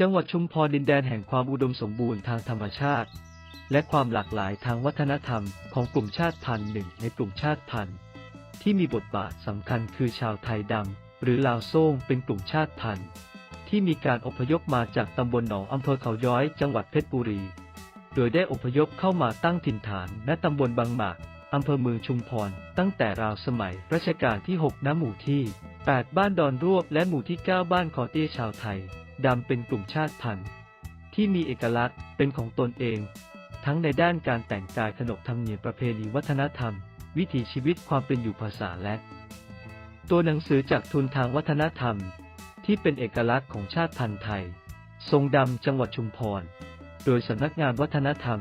จังหวัดชุมพรดินแดนแห่งความอุดมสมบูรณ์ทางธรรมชาติ และความหลากหลายทางวัฒนธรรมของกลุ่มชาติพันธุ์หนึ่งในกลุ่มชาติพันธุ์ที่มีบทบาทสำคัญคือชาวไทยดำหรือลาวโซ่งเป็นกลุ่มชาติพันธุ์ที่มีการอพยพมาจากตำบลหนองอำเภอเขาย้อยจังหวัดเพชรบุรี โดยได้อพยพเข้ามาตั้งถิ่นฐานณตำบลบางหมากอำเภอเมืองชุมพร ตั้งแต่ราวสมัยรัชกาลที่ 6 ณ หมู่ที่ 8 บ้านดอนรวบและหมู่ที่ 9 บ้านคอเตี้ยชาวไทย ดำเป็นกลุ่มชาติพันธุ์ ที่มีเอกลักษณ์เป็นของตนเอง ทั้งในด้านการแต่งกายขนบธรรมเนียมประเพณีวัฒนธรรม วิถีชีวิตความเป็นอยู่ภาษาและ ตัวหนังสือจากทุนทางวัฒนธรรม ที่เป็นเอกลักษณ์ของชาติพันธุ์ไทย ทรงดำจังหวัดชุมพร โดยสำนักงานวัฒนธรรม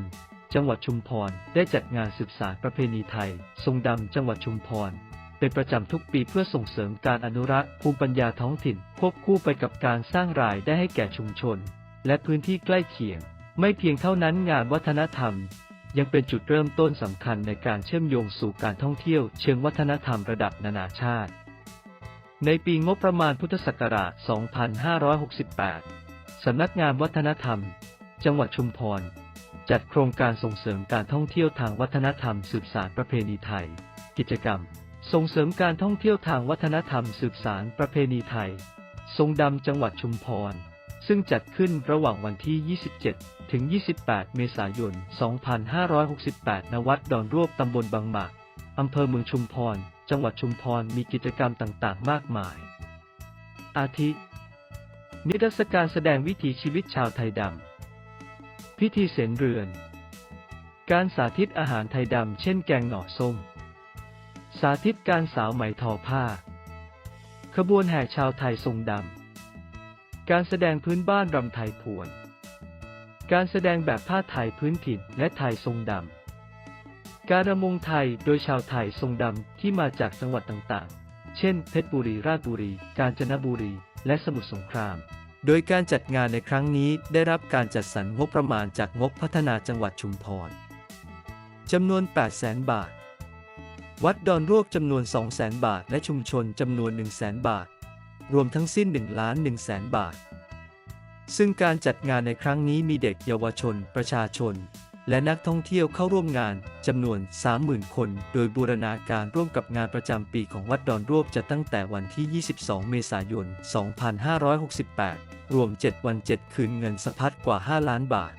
จังหวัดชุมพรได้จัดงานสืบสารประเพณีไทย ทรงดำจังหวัดชุมพร เป็นประจำทุกปีเพื่อส่งเสริมการอนุรักษ์ภูมิปัญญาท้องถิ่น ควบคู่ไปกับการสร้างรายได้ให้แก่ชุมชน และพื้นที่ใกล้เคียง ไม่เพียงเท่านั้นงานวัฒนธรรม ยังเป็นจุดเริ่มต้นสำคัญในการเชื่อมโยงสู่การท่องเที่ยวเชิงวัฒนธรรมระดับนานาชาติ ในปีงบประมาณพุทธศักราช 2568 สำนักงานวัฒนธรรม จังหวัดชุมพรจัดโครงการส่งเสริมการท่องเที่ยวทางวัฒนธรรมสืบสารประเพณีไทย กิจกรรม ส่งเสริมการท่องเที่ยวทางวัฒนธรรมสืบสารประเพณีไทย ทรงดำจังหวัดชุมพร ซึ่งจัดขึ้นระหว่างวันที่ 27 ถึง 28 เมษายน 2568 ณ วัดดอนรวบตำบลบางหมากอำเภอเมืองชุมพร จังหวัดชุมพร มีกิจกรรมต่างๆ มากมาย อาทิ นิทรรศการแสดงวิถีชีวิตชาวไทยดำ พิธีเสนเรือน การสาธิตอาหารไทยดำ เช่นแกงหน่อส้ม สาธิตการสาวไหมทอผ้า ขบวนแห่ชาวไทยทรงดำ การแสดงพื้นบ้านรำไทยพวน การแสดงแบบผ้าไทยพื้นถิ่นและไทยทรงดำ การระมงไทยโดยชาวไทยทรงดำที่มาจากจังหวัดต่างๆ เช่น เพชรบุรี ราชบุรี กาญจนบุรี และสมุทรสงคราม โดยการจัดงานในครั้งนี้ได้รับการจัดสรรงบประมาณจากงบพัฒนาจังหวัดชุมพรจำนวน 800,000 บาท วัดดอนรวบจำนวน 200,000 บาท และชุมชนจำนวน 100,000 บาท รวมทั้งสิ้น1ล้าน1แสนบาท ซึ่งการจัดงานในครั้งนี้มีเด็กเยาวชน ประชาชน และนักท่องเที่ยวเข้าร่วมงานจำนวน 30,000 คน โดยบูรณาการร่วมกับงานประจำปีของวัดดอนรวบจะตั้งแต่วันที่ 22 เมษายน 2568 รวม 7 วัน 7 คืนเงินสะพัดกว่า 5 ล้านบาท